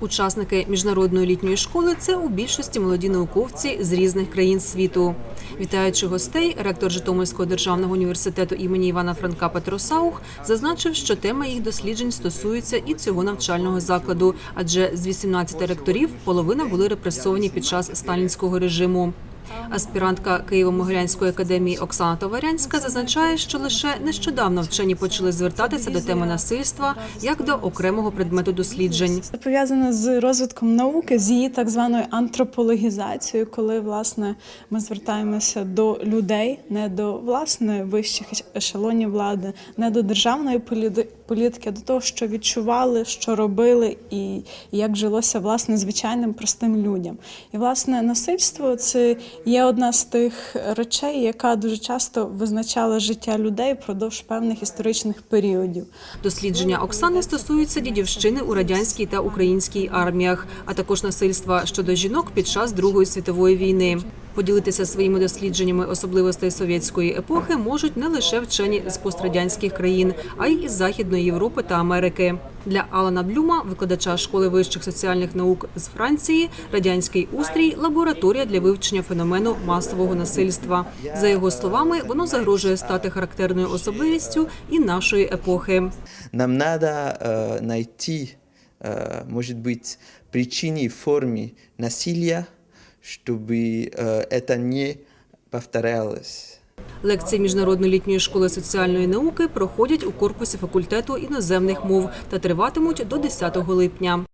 Учасники міжнародної літньої школи це у більшості молоді науковці з різних країн світу. Вітаючи гостей, ректор Житомирського державного університету імені Івана Франка Петро Саух зазначив, що тема їх досліджень стосується і цього навчального закладу, адже з 18 ректорів половина були репресовані під час сталінського режиму. Аспірантка Києво-Могилянської академії Оксана Товарянська зазначає, що лише нещодавно вчені почали звертатися до теми насильства як до окремого предмету досліджень. Це пов'язано з розвитком науки, з її так званою антропологізацією, коли власне ми звертаємося до людей, не до власне вищих ешелонів влади, не до державної політи- політики, до того, що відчували, що робили, і як жилося власне звичайним простим людям. І власне насильство це є одна з тих речей, яка дуже часто визначала життя людей впродовж певних історичних періодів. Дослідження Оксани стосуються дідівщини у радянській та українській арміях, а також насильства щодо жінок під час Другої світової війни. Поділитися своїми дослідженнями особливостей совєтської епохи можуть не лише вчені з пострадянських країн, а й із Західної Європи та Америки. Для Алана Блюма, викладача школи вищих соціальних наук з Франції, радянський устрій лабораторія для вивчення феномену масового насильства. За його словами, воно загрожує стати характерною особливістю і нашої епохи. Нам надо э, найти, э, может быть, причины и формы насилия, чтобы э, это не повторялось. Лекції міжнародної літньої школи соціальної науки проходять у корпусі факультету іноземних мов та триватимуть до 10 липня.